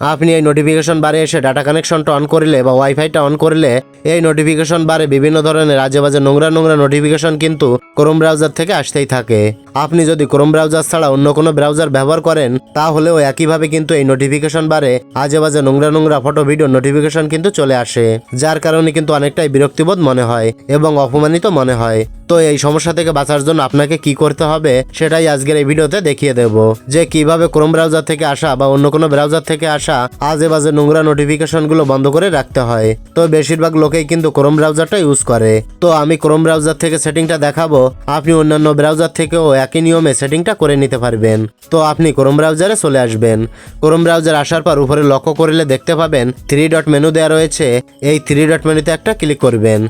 আপনি এই নোটিফিকেশন বারে এসে ডাটা কানেকশনটা অন করলে বা ওয়াইফাইটা অন করলে এই নোটিফিকেশন বারে বিভিন্ন ধরনের আজে বাজে নোংরা নোংরা নোটিফিকেশন কিন্তু ক্রোম ব্রাউজার থেকে আসতেই থাকে। আপনি যদি ক্রোম ব্রাউজার ছাড়া অন্য কোনো ব্রাউজার ব্যবহার করেন, তাহলেও একইভাবে কিন্তু এই নোটিফিকেশন বারে আজে বাজে নোংরা নোংরা ফটো ভিডিও নোটিফিকেশন কিন্তু চলে আসে, যার কারণে কিন্তু অনেকটাই বিরক্তিবোধ মনে হয় এবং অপমানিত মনে হয়। তো এই সমস্যা থেকে বাঁচার জন্য আপনাকে কি করতে হবে, সেটাই আজকের এই ভিডিওতে দেখিয়ে দেব। যে কীভাবে ক্রোম ব্রাউজার থেকে আসা বা অন্য কোনো ব্রাউজার থেকে আসা আজে বাজে নোংরা নোটিফিকেশনগুলো বন্ধ করে রাখতে হয়। তো বেশিরভাগ লোকেই কিন্তু ক্রোম ব্রাউজারটা ইউজ করে। তো আমি ক্রোম ব্রাউজার থেকে সেটিংটা দেখাবো, আপনি অন্যান্য ব্রাউজার থেকেও একই নিয়মে সেটিংটা করে নিতে পারবেন। তো আপনি ক্রোম ব্রাউজারে চলে আসবেন। ক্রোম ব্রাউজার আসার পর উপরে লক্ষ্য করলে দেখতে পাবেন থ্রি ডট মেনু দেওয়া রয়েছে। এই থ্রি ডট মেনুতে একটা ক্লিক করবেন।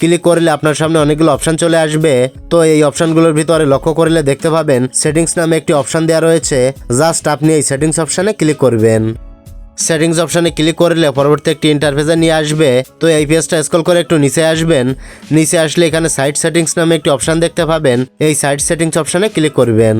ক্লিক করলে আপনার সামনে অনেকগুলো অপশন চলে আসবে। তো এই অপশনগুলোর ভিতরে লক্ষ্য করলে দেখতে পাবেন সেটিংস নামে একটি অপশন দেওয়া রয়েছে। জাস্ট আপনি এই সেটিংস অপশানে ক্লিক করবেন। সেটিংস অপশানে ক্লিক করলে পরবর্তী একটি ইন্টারফেসে নিয়ে আসবে। তো এই পেজটা স্ক্রল করে একটু নিচে আসবেন। নিচে আসলে এখানে সাইট সেটিংস নামে একটি অপশান দেখতে পাবেন। এই সাইট সেটিংস অপশানে ক্লিক করবেন।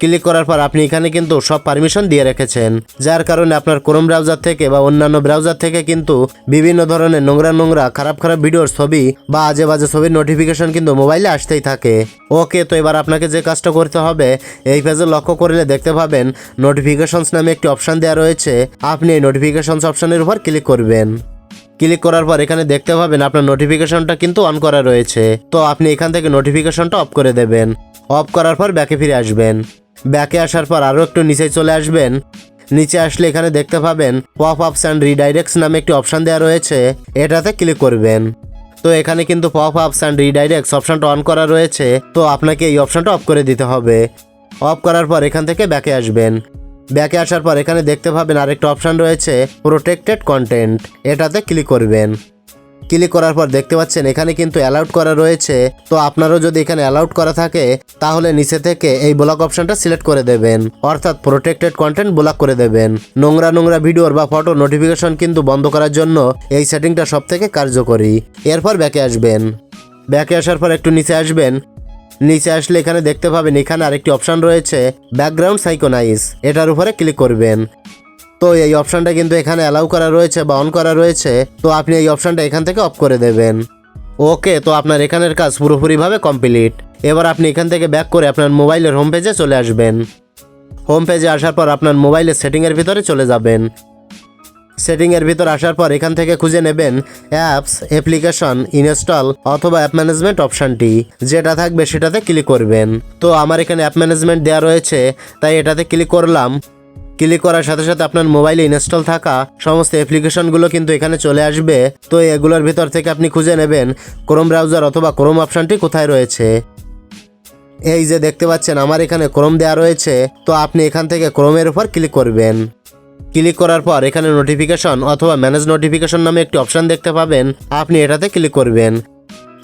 ক্লিক করার পর আপনি এখানে কিন্তু সব পারমিশন দিয়ে রেখেছেন। যার কারণে আপনার ক্রোম ব্রাউজার থেকে বা অন্যান্য ব্রাউজার থেকে কিন্তু বিভিন্ন ধরনের নোংরা নোংরা, খারাপ খারাপ ভিডিওর ছবি বা আজে বাজে ছবির নোটিফিকেশন কিন্তু মোবাইলে আসতেই থাকে। ওকে তো এবার আপনাকে যে কাজটা করতে হবে, এই পেজে লক্ষ্য করলে দেখতে পাবেন নোটিফিকেশনস নামে একটি অপশন দেওয়া রয়েছে। আপনি এই নোটিফিকেশনস অপশনের উপর ক্লিক করবেন। ক্লিক করার পর এখানে দেখতে পাবেন আপনার নোটিফিকেশনটা কিন্তু অন করা রয়েছে। তো আপনি এখান থেকে নোটিফিকেশনটা অফ করে দেবেন। অফ করার পর ব্যাকে ফিরে আসবেন। ব্যাকে আসার পর আরও একটু নিচে চলে আসবেন। নিচে আসলে এখানে দেখতে পাবেন পপ আপস অ্যান্ড রিডাইরেক্টস নামে একটি অপশান দেওয়া রয়েছে। এটাতে ক্লিক করবেন। তো এখানে কিন্তু পপ আপস অ্যান্ড রিডাইরেক্টস অপশনটা অন করা রয়েছে। তো আপনাকে এই অপশনটা অফ করে দিতে হবে। অফ করার পর এখান থেকে ব্যাকে আসবেন। ব্যাকে আসার পর এখানে দেখতে পাবেন আরেকটা অপশান রয়েছে প্রোটেক্টেড কন্টেন্ট এটাতে ক্লিক করবেন। ক্লিক করার পর দেখতে পাচ্ছেন, এখানে কিন্তু অ্যালাউড করা রয়েছে। তো আপনারও যদি এখানে অ্যালাউড করা থাকে, তাহলে নিচে থেকে এই ব্লক অপশনটা সিলেক্ট করে দেবেন। অর্থাৎ প্রোটেক্টেড কন্টেন্ট ব্লক করে দেবেন। নোংরা নোংরা ভিডিওর বা ফটো নোটিফিকেশন কিন্তু বন্ধ করার জন্য এই সেটিংটা সব থেকে কার্যকরী। এরপর ব্যাকে আসবেন। ব্যাকে আসার পর একটু নিচে আসবেন। নিচে আসলে এখানে দেখতে পাবেন, এখানে আরেকটি অপশন রয়েছে ব্যাকগ্রাউন্ড সাইকোনাইজ এটার উপরে ক্লিক করবেন। তো এই অপশানটা কিন্তু এখানে অ্যালাউ করা রয়েছে বা অন করা রয়েছে, তো আপনি এই অপশানটা এখান থেকে অফ করে দেবেন। ওকে তো আপনার এখানের কাজ পুরোপুরিভাবে কমপ্লিট এবার আপনি এখান থেকে ব্যাক করে আপনার মোবাইলের হোম পেজে চলে আসবেন। হোম পেজে আসার পর আপনার মোবাইলের সেটিংয়ের ভিতরে চলে যাবেন। সেটিংয়ের ভিতর আসার পর এখান থেকে খুঁজে নেবেন অ্যাপস অ্যাপ্লিকেশন ইনস্টল অথবা অ্যাপ ম্যানেজমেন্ট অপশানটি যেটা থাকবে সেটাতে ক্লিক করবেন। তো আমার এখানে অ্যাপ ম্যানেজমেন্ট দেওয়া রয়েছে, তাই এটাতে ক্লিক করলাম। ক্লিক করার সাথে সাথে আপনার মোবাইলে ইনস্টল থাকা সমস্ত অ্যাপ্লিকেশনগুলো কিন্তু এখানে চলে আসবে। তো এগুলোর ভিতর থেকে আপনি খুঁজে নেবেন ক্রোম ব্রাউজার অথবা ক্রোম অপশানটি কোথায় রয়েছে। এই যে দেখতে পাচ্ছেন, আমার এখানে ক্রোম দেওয়া রয়েছে। তো আপনি এখান থেকে ক্রোমের উপর ক্লিক করবেন। ক্লিক করার পর এখানে নোটিফিকেশন অথবা ম্যানেজ নোটিফিকেশন নামে একটি অপশন দেখতে পাবেন। আপনি এটাতে ক্লিক করবেন।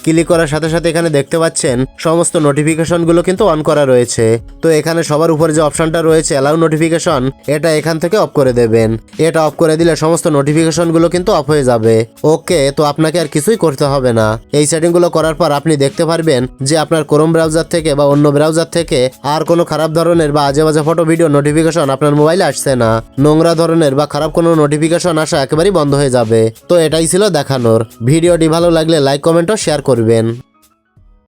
ক্লিক করার সাথে সাথে এখানে দেখতে পাচ্ছেন, সমস্ত নোটিফিকেশনগুলো কিন্তু অন করা রয়েছে। তো এখানে সবার উপরে যে অপশনটা রয়েছে অ্যালাউ নোটিফিকেশন এটা এখান থেকে অফ করে দেবেন। এটা অফ করে দিলে সমস্ত নোটিফিকেশনগুলো কিন্তু অফ হয়ে যাবে। ওকে, তো আপনাকে আর কিছুই করতে হবে না। এই সেটিংগুলো করার পর আপনি দেখতে পারবেন যে আপনার ক্রোম ব্রাউজার থেকে বা অন্য ব্রাউজার থেকে আর কোনো খারাপ ধরনের বা আজে বাজে ফটো ভিডিও নোটিফিকেশন আপনার মোবাইলে আসছে না। নোংরা ধরনের বা খারাপ কোনো নোটিফিকেশন আসা একেবারেই বন্ধ হয়ে যাবে। তো এটাই ছিল দেখানোর। ভিডিওটি ভালো লাগলে লাইক কমেন্ট ও শেয়ার করবেন।